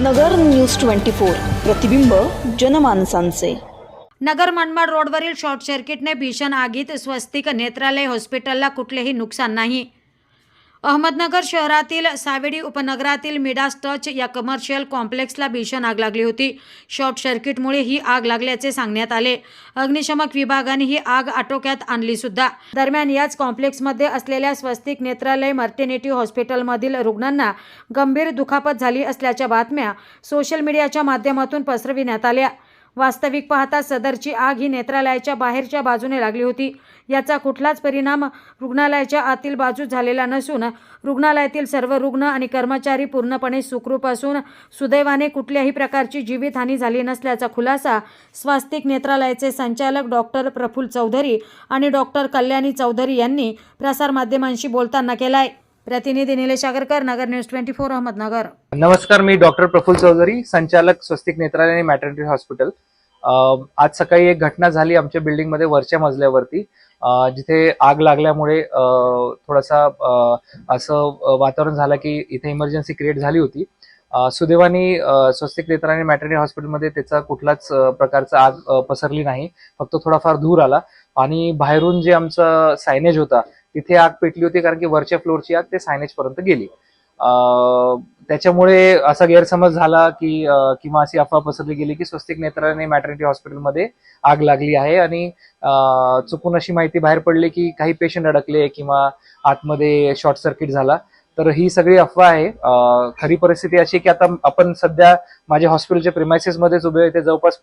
नगर news twenty four प्रतिबिंब जनमानसांचे. नगर मनमाड रोडवरील short सर्किटने भीषण आगीत स्वस्तिक नेत्रालय हॉस्पिटलला कुठलेही नुकसान नाही. अहमदनगर शहरातील सावेडी उपनगरातील मिडास टच या कमर्शियल कॉम्प्लेक्सला भीषण आग लागली होती. शॉर्ट सर्किटमुळे ही आग लागल्याचे सांगण्यात आले. अग्निशमक विभागाने ही आग आटोक्यात आणली सुद्धा. दरम्यान याच कॉम्प्लेक्समध्ये असलेल्या स्वस्तिक नेत्रालय मर्टेनिटी हॉस्पिटलमधील रुग्णांना गंभीर दुखापत झाली असल्याच्या बातम्या सोशल मीडियाच्या माध्यमातून पसरविण्यात आल्या. वास्तविक पाहता सदरची आग ही नेत्रालयाच्या बाहेरच्या बाजूने लागली होती. याचा कुठलाच परिणाम रुग्णालयाच्या आतील बाजूस झालेला नसून रुग्णालयातील सर्व रुग्ण आणि कर्मचारी पूर्णपणे सुखरूप असून सुदैवाने कुठल्याही प्रकारची जीवितहानी झाली नसल्याचा खुलासा स्वास्तिक नेत्रालयाचे संचालक डॉक्टर प्रफुल्ल चौधरी आणि डॉक्टर कल्याणी चौधरी यांनी प्रसारमाध्यमांशी बोलताना केलाय. प्रतिनिधी Nilesh Agarkar Nagar news twenty four Ahmednagar. नमस्कार मी डॉक्टर प्रफुल चौधरी संचालक स्वस्तिक नेत्रालय आणि मॅटर्निटी हॉस्पिटल. आज सकाळी एक घटना झाली आमच्या बिल्डिंगमध्ये वरच्या मजल्यावरती. जिथे आग लागल्यामुळे थोडासा असं वातावरण झालं की इथे इमर्जन्सी क्रिएट झाली होती. सुदैवानी स्वस्तिक नेत्र आणि मॅटर्निटी हॉस्पिटलमध्ये त्याचा कुठलाच प्रकारचा आग पसरली नाही. फक्त थोडाफार धूर आला. आणि बाहेरून जे आमचं सायनेज होता तिथे आग पेटली होती कारण की वरच्या फ्लोअरची आग ते सायनेज पर्यंत गेली. त्याच्यामुळे असा गैरसमज झाला की किंवा अशी अफवा पसरली गेली की स्वस्तिक नेत्राने मॅटर्निटी हॉस्पिटलमध्ये आग लागली आहे आणि चुकून अशी माहिती बाहेर पडली की काही पेशंट अडकले किंवा आतमध्ये शॉर्ट सर्किट झाला. तर ही सगळी अफवा आहे. खरी परिस्थिती अशी की आता आपण सध्या माझ्या हॉस्पिटलच्या प्रिमायसेस मध्येच उभे आहे. जवळपास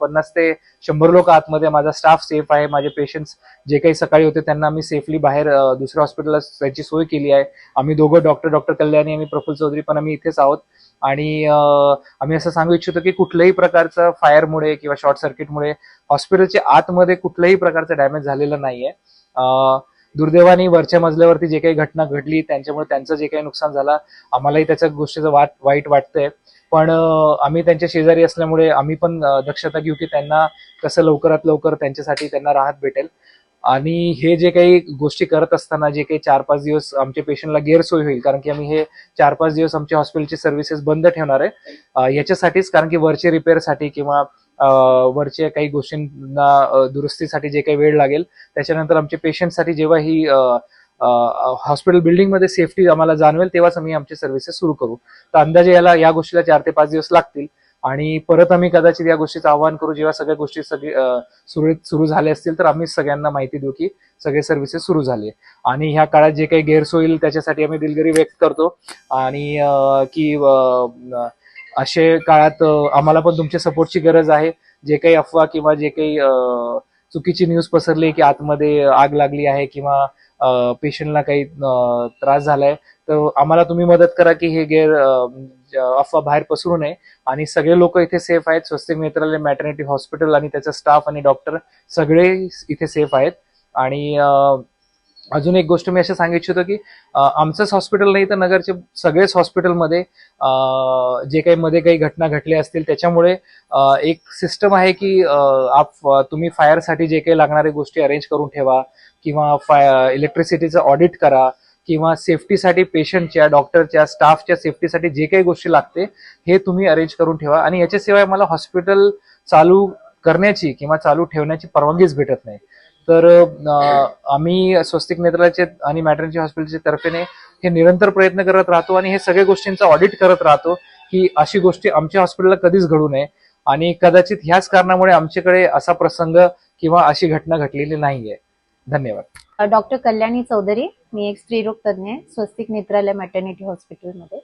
पन्नास ते शंभर लोक आतमध्ये माझा स्टाफ सेफ आहे. माझे पेशंट्स जे काही सकाळी होते त्यांना आम्ही सेफली बाहेर दुसऱ्या हॉस्पिटलला त्यांची सोय केली आहे. आम्ही दोघं डॉक्टर डॉक्टर कल्याणी आणि प्रफुल चौधरी पण आम्ही इथेच आहोत. आणि आम्ही असं सांगू इच्छितो की कुठल्याही प्रकारचं फायरमुळे किंवा शॉर्ट सर्किटमुळे हॉस्पिटलच्या आतमध्ये कुठल्याही प्रकारचं डॅमेज झालेलं नाहीये. दुर्दैवाने वरच्या मजल्यावरती जे काही घटना घडली त्यांच्यामुळे त्यांचं जे काही नुकसान झालं आम्हालाही त्याच्या गोष्टीचं वाट वाईट वाटतंय. पण आम्ही त्यांच्या शेजारी असल्यामुळे आम्ही पण दक्षता घेऊ की त्यांना कसं लवकरात लवकर त्यांच्यासाठी त्यांना राहत भेटेल. आणि हे जे काही गोष्टी करत असताना जे काही चार पाच दिवस आमच्या पेशंटला गैरसोय होईल कारण की आम्ही हे चार पाच दिवस आमच्या हॉस्पिटलची सर्व्हिसेस बंद ठेवणार आहे. याच्यासाठीच कारण की वरचे रिपेअरसाठी किंवा वरच्या काही गोष्टींना दुरुस्तीसाठी जे काही वेळ लागेल त्याच्यानंतर आमच्या पेशंटसाठी जेव्हा ही हॉस्पिटल बिल्डिंगमध्ये सेफ्टी आम्हाला जाणवेल तेव्हाच आम्ही आमचे सर्व्हिसेस सुरू करू. तर अंदाजे याला या गोष्टीला चार ते पाच दिवस लागतील. आणि परत आम्ही कदाचित या गोष्टीचं आवाहन करू जेव्हा सगळ्या गोष्टी सगळी सुरळीत सुरू झाल्या असतील तर आम्ही सगळ्यांना माहिती देऊ की सगळे सर्व्हिसेस सुरू झाले. आणि ह्या काळात जे काही गैरसोय होईल त्याच्यासाठी आम्ही दिलगिरी व्यक्त करतो. आणि की असे काळात आम्हाला पण तुमच्या सपोर्टची गरज आहे. जे काही अफवा किंवा जे काही चुकीची न्यूज पसरली की आतमध्ये आग लागली आहे किंवा पेशंटला काही त्रास झालाय तर आम्हाला तुम्ही मदत करा की हे गैर अफवा बाहेर पसरू नये. आणि सगळे लोक इथे सेफ आहेत स्वस्तिक मित्रालय मॅटर्निटी हॉस्पिटल आणि त्याचा स्टाफ आणि डॉक्टर सगळे इथे सेफ आहेत. आणि अजून एक गोष्ट मी असं सांगू इच्छितो की आमचंच हॉस्पिटल नाही तर नगरचे सगळेच हॉस्पिटलमध्ये जे काही मध्ये काही घटना घडल्या असतील त्याच्यामुळे एक सिस्टम आहे की आप तुम्ही फायरसाठी जे काही लागणारे गोष्टी अरेंज करून ठेवा किंवा फाय इलेक्ट्रिसिटीचं ऑडिट करा किंवा सेफ्टीसाठी पेशंटच्या डॉक्टरच्या स्टाफच्या सेफ्टीसाठी जे काही गोष्टी लागते हे तुम्ही अरेंज करून ठेवा. आणि याच्याशिवाय मला हॉस्पिटल चालू करण्याची किंवा चालू ठेवण्याची परवानगीच भेटत नाही. तर आम्ही स्वस्तिक नेत्रालयाचे आणि मॅटर्निटी हॉस्पिटलच्या तर्फेने हे निरंतर प्रयत्न करत राहतो आणि हे सगळ्या गोष्टींचा ऑडिट करत राहतो की अशी गोष्टी आमच्या हॉस्पिटलला कधीच घडू नये. आणि कदाचित ह्याच कारणामुळे आमच्याकडे असा प्रसंग किंवा अशी घटना घडलेली नाहीये. धन्यवाद. डॉक्टर कल्याणी चौधरी मी एक स्त्रीरोग तज्ज्ञ आहे स्वस्तिक नेत्रालय मॅटर्निटी हॉस्पिटलमध्ये.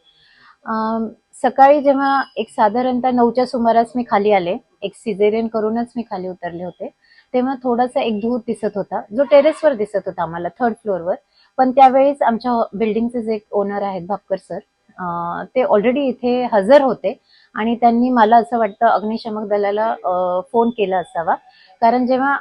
सकाळी जेव्हा एक साधारणतः नऊच्या सुमारास मी खाली आले एक सिझेरियन करूनच मी खाली उतरले होते. तेव्हा थोडासा एक धूर दिसत होता. जो टेरेसवर दिसत होता आम्हाला थर्ड फ्लोअरवर पण त्यावेळेस आमच्या बिल्डिंगचे जे ओनर आहेत भापकर सर ते ऑलरेडी इथे हजर होते. आणि त्यांनी मला असं वाटतं अग्निशमक दलाला फोन केला असावा. कारण जेव्हा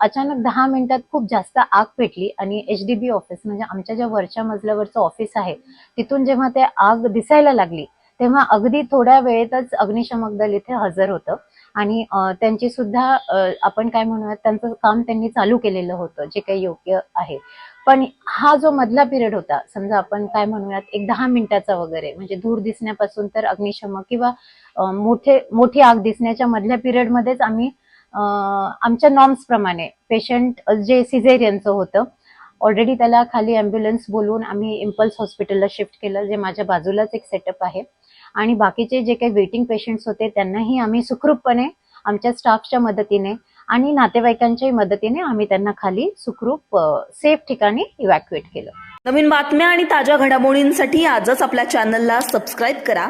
अचानक दहा मिनिटात खूप जास्त आग पेटली आणि एच डी बी ऑफिस म्हणजे आमच्या ज्या वरच्या मजल्यावरचं ऑफिस आहे तिथून जेव्हा ते आग दिसायला लागली तेव्हा अगदी थोड्या वेळेतच अग्निशमक दल इथे हजर होतं. आणि त्यांची सुद्धा आपण काय म्हणूयात त्यांचं काम त्यांनी चालू केलेलं होतं जे काही योग्य आहे. पण हा जो मधला पिरियड होता समजा आपण काय म्हणूयात एक दहा मिनिटाचा वगैरे म्हणजे धूर दिसण्यापासून तर अग्निशमक किंवा मोठे मोठी आग दिसण्याच्या मधल्या पिरियडमध्येच आम्ही आमच्या नॉर्म्स प्रमाणे पेशंट जे सिझेरियनचं होतं ऑलरेडी त्याला खाली अँब्युलन्स बोलवून आम्ही इम्पल्स हॉस्पिटलला शिफ्ट केलं जे माझ्या बाजूलाच एक सेटअप आहे. आणि बाकीचे जे काही वेटिंग पेशंट्स होते त्यांनाही आम्ही सुखरूपपणे आमच्या स्टाफच्या मदतीने आणि नातेवाईकांच्याही मदतीने आम्ही त्यांना खाली सुखरूप सेफ ठिकाणी इव्हॅक्युएट केलं. नवीन बातम्या आणि ताज्या घडामोडींसाठी आजच आपल्या चॅनलला सबस्क्राईब करा.